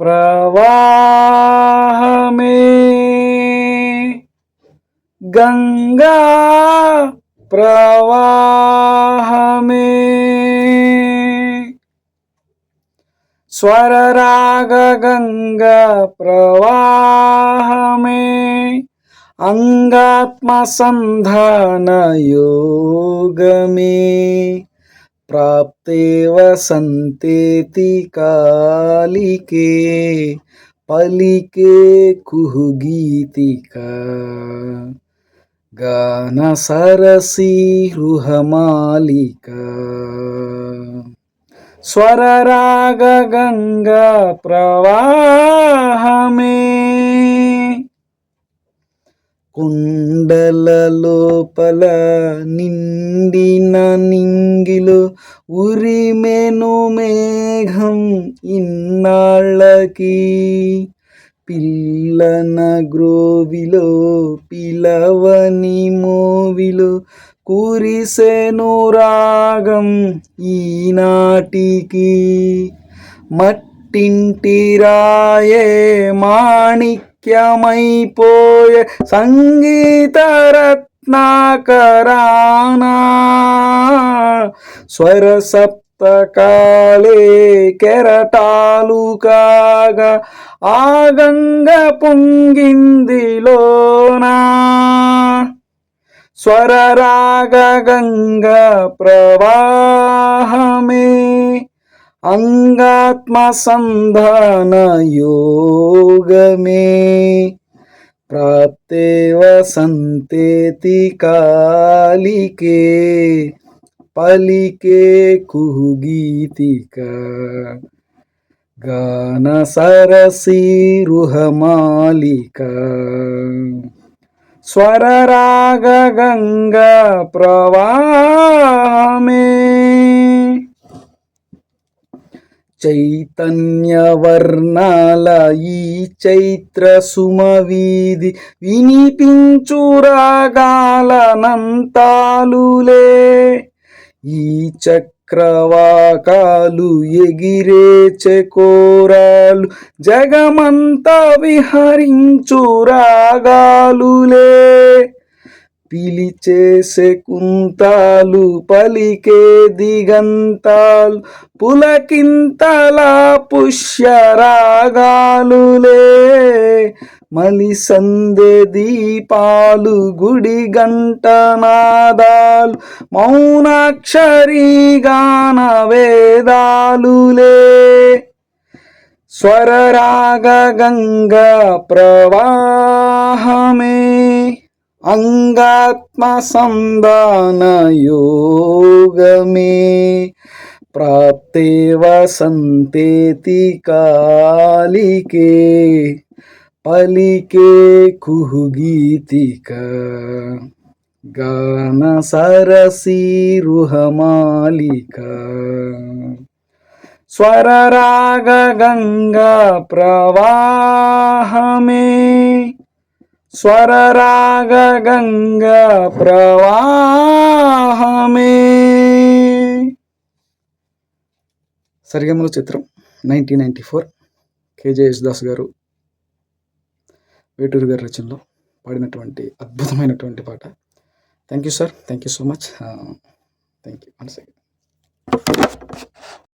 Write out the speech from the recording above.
प्रवाह प्रवाहमे गङ्गा प्रवाहमे स्वररागङ्गा प्रवाहमे अङ्गात्म सन्धानयोगमे प्राप्ते वसन्तेति कालिके पलिके कुहुगीतिका। गानसरसी स्वर राग गंगा प्रवाह में కొండల లోపల నిండిన నింగిలో ఉరిమెను మేఘం ఇన్నాళ్ళకి. పిల్లన గ్రోవిలో పిలవని మోవిలో కురిసెను రాగం ఈనాటికి. మట్టింటి రాయే మాణిక్ సంగీత రత్నాకరానా స్వర సప్తకాలే కెరటాలు కాగా ఆ గంగ పొంగిందిలోనా స్వరరాగ గంగ ప్రవాహమే अंगात्मा संधान योग प्राप्ते वसंते कालिके, पलिके कुगीति गान सरसीह मालिका स्वर राग गंगा प्रवाह में చైతన్యవర్ణాల ఈ చైత్ర సుమవీధి వినిపించు రాగాలనంతాలులే ఈ చక్రవాకాలు ఎగిరే చెకోరాలు జగమంతా విహరించు రాగాలులే. పిలిచేసే కుంతాలు పలికే దిగంతాలు పులకింతలా పుష్యరాగాలులే మలి సందే దీపాలు గుడి గంటనాదాలు మౌనాక్షరి గాన వేదాలులే. స్వరరాగ గంగా ప్రవాహమే. अङ्गात्मसन्दानयोगमे प्राप्ते वसन्तेति कालिके पलिके कुहगीतिका। गानसरसिरुहमालिका। स्वररागङ्गाप्रवाहमे స్వరరాగ గంగా ప్రవాహమే. స్వరరాగ సరిగమల చిత్రం nineteen ninety four KJS Das గారు వేటూరు గారి రచనలో పాడినటువంటి అద్భుతమైనటువంటి పాట. Thank you sir thank you so much. Thank you one second.